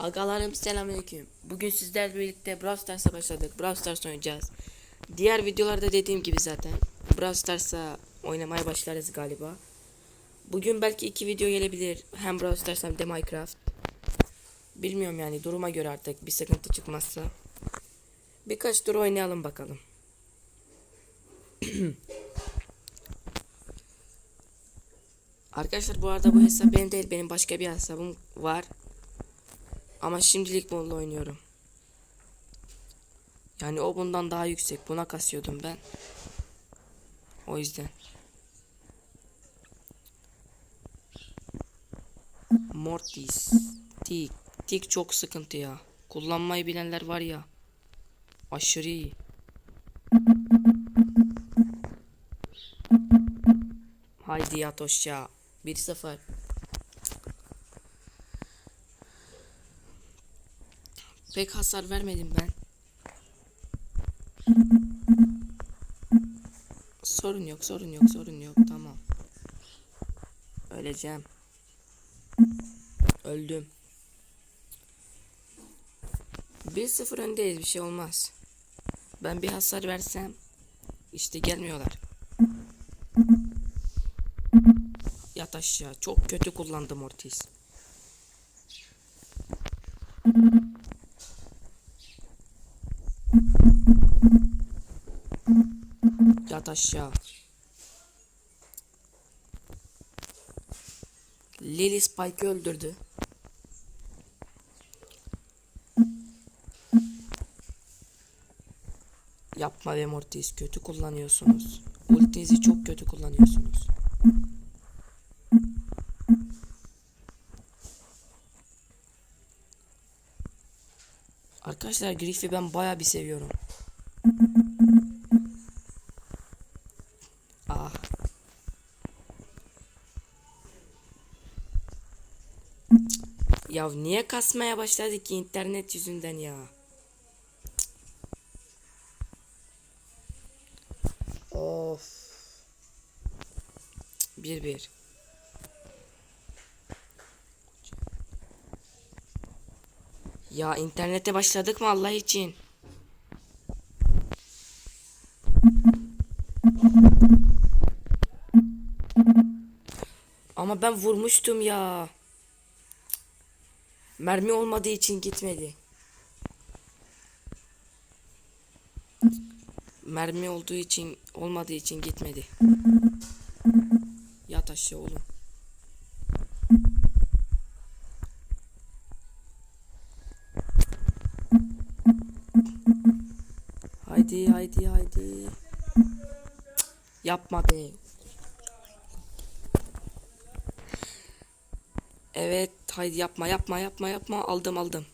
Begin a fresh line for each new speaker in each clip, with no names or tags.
Agalarım selamünaleyküm. Bugün sizlerle birlikte Brawl Stars'a başladık. Brawl Stars oynayacağız. Diğer videolarda dediğim gibi zaten Brawl Stars'a oynamaya başlarız galiba. Bugün belki iki video gelebilir. Hem Brawl Stars hem de Minecraft. Bilmiyorum yani duruma göre artık bir sıkıntı çıkmazsa. Birkaç tur oynayalım bakalım. Arkadaşlar bu arada bu hesap benim değil benim başka bir hesabım var. Ama şimdilik bununla oynuyorum. Yani o bundan daha yüksek. Buna kasıyordum ben. O yüzden. Mortis. Tik. Tik çok sıkıntı ya. Kullanmayı bilenler var ya. Aşırı iyi. Haydi Yatoş ya. 1-0. Pek hasar vermedim ben. Sorun yok, sorun yok, sorun yok. Tamam. Öleceğim. Öldüm. 1-0 öndeyiz, bir şey olmaz. Ben bir hasar versem işte gelmiyorlar. Yat aşağı. Çok kötü kullandım Ortiz. Yat aşağı. Lily Spike'ı öldürdü. Yapma be Mortis. Kötü kullanıyorsunuz. Ultinizi çok kötü kullanıyorsunuz. Arkadaşlar Griff'i ben baya bir seviyorum. Ya niye kasmaya başladı ki internet yüzünden ya? Of. Bir bir. Ya internete başladık mı Allah için? Ama ben vurmuştum ya. Mermi olmadığı için gitmedi. Mermi olduğu için olmadığı için gitmedi. Yat aşağı oğlum. Haydi haydi haydi. Yapma be. Evet haydi yapma yapma yapma yapma aldım aldım.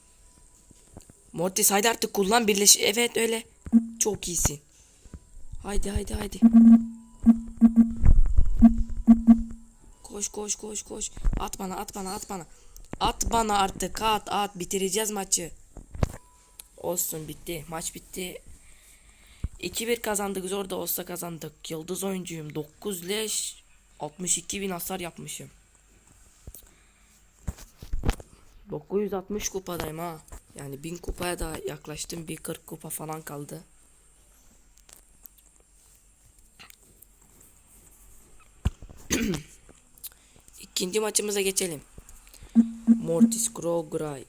Mortis haydi artık kullan birleş. Evet öyle. Çok iyisin. Haydi haydi haydi. Koş koş koş koş. At bana at bana at bana. At bana artık at at bitireceğiz maçı. Olsun bitti. Maç bitti. 2-1 kazandık. Zor da olsa kazandık. Yıldız oyuncuyum. 9 leş 62 bin hasar yapmışım. 960 kupadayım ha. Yani 1000 kupaya da yaklaştım. Bir 40 kupa falan kaldı. İkinci maçımıza geçelim. Mortis Crow Gray.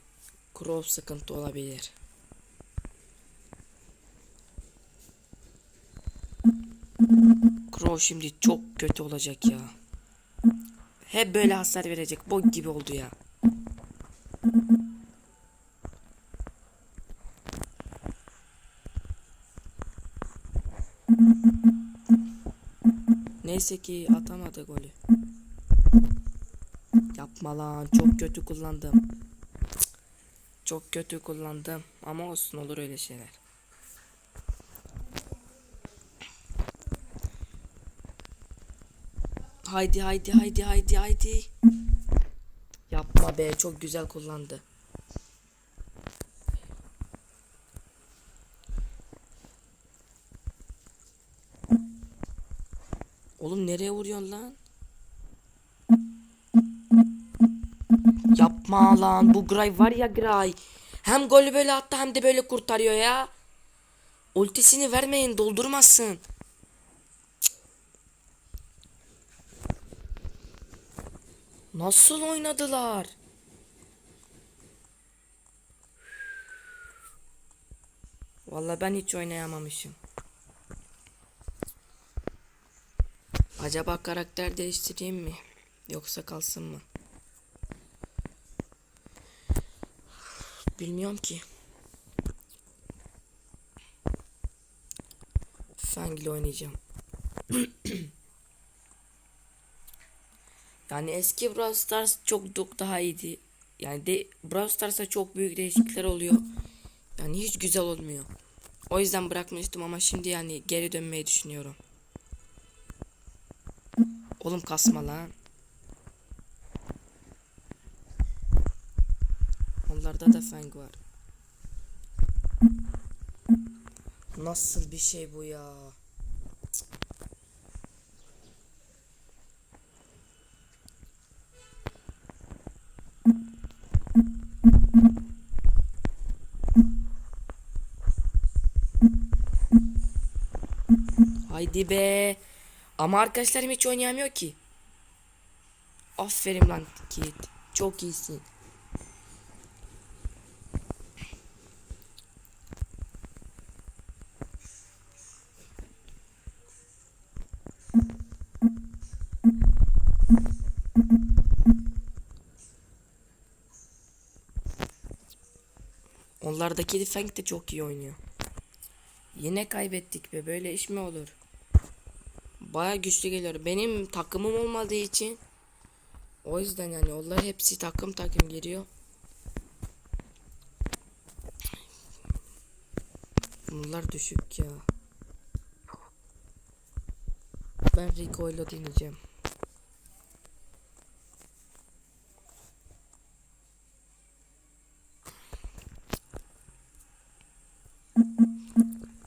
Crow sıkıntı olabilir. Crow şimdi çok kötü olacak ya. Hep böyle hasar verecek. Bok gibi oldu ya. Neyse ki atamadı golü. Yapma lan. Çok kötü kullandım. Çok kötü kullandım. Ama olsun olur öyle şeyler. Haydi haydi haydi haydi haydi. Yapma be çok güzel kullandı. Oğlum nereye vuruyorsun lan? Yapma lan bu Gray var ya Gray. Hem golü böyle attı hem de böyle kurtarıyor ya. Ultisini vermeyin doldurmasın. Nasıl oynadılar? Vallahi ben hiç oynayamamışım. Acaba karakter değiştireyim mi? Yoksa kalsın mı? Bilmiyorum ki. Fang'le oynayacağım. yani eski Brawl Stars çok çok daha iyiydi. Yani de Brawl Stars'ta çok büyük değişiklikler oluyor. Yani hiç güzel olmuyor. O yüzden bırakmıştım ama şimdi yani geri dönmeyi düşünüyorum. Oğlum kasma lan. Onlarda da fang var. Nasıl bir şey bu ya? Haydi be. Ama arkadaşlarım hiç oynayamıyor ki. Aferin lan Kit. Çok iyisin. Onlardaki Feng de çok iyi oynuyor. Yine kaybettik be böyle iş mi olur? Baya güçlü geliyor. Benim takımım olmadığı için o yüzden yani onlar hepsi takım takım geliyor. Bunlar düşük ya. Ben Rico ile deneyeceğim.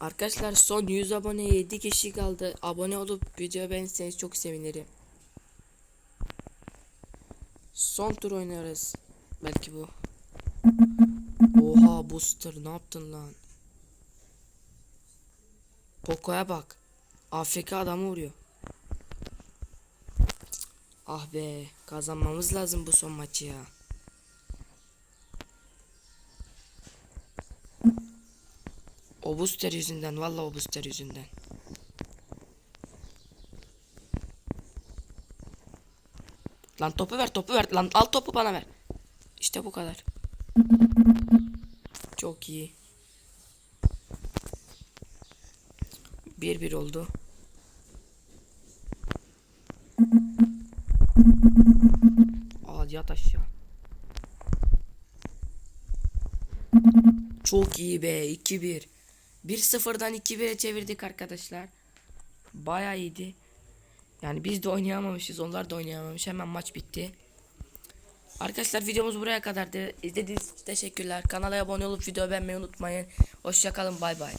Arkadaşlar son 100 abone 7 kişi kaldı. Abone olup video beğenirseniz çok sevinirim. Son tur oynarız. Belki bu. Oha booster ne yaptın lan? Poco'ya bak. Afrika adamı vuruyor. Ah be kazanmamız lazım bu son maçı ya. O booster yüzünden vallahi o booster yüzünden. Lan topu ver topu ver lan al topu bana ver. İşte bu kadar. Çok iyi. Bir bir oldu. Al yat aşağı. Çok iyi be 2-1. 1-0'dan 2-1'e çevirdik arkadaşlar. Baya iyiydi. Yani biz de oynayamamışız. Onlar da oynayamamış. Hemen maç bitti. Arkadaşlar videomuz buraya kadardı. İzlediğiniz için teşekkürler. Kanala abone olup video beğenmeyi unutmayın. Hoşçakalın. Bay bay.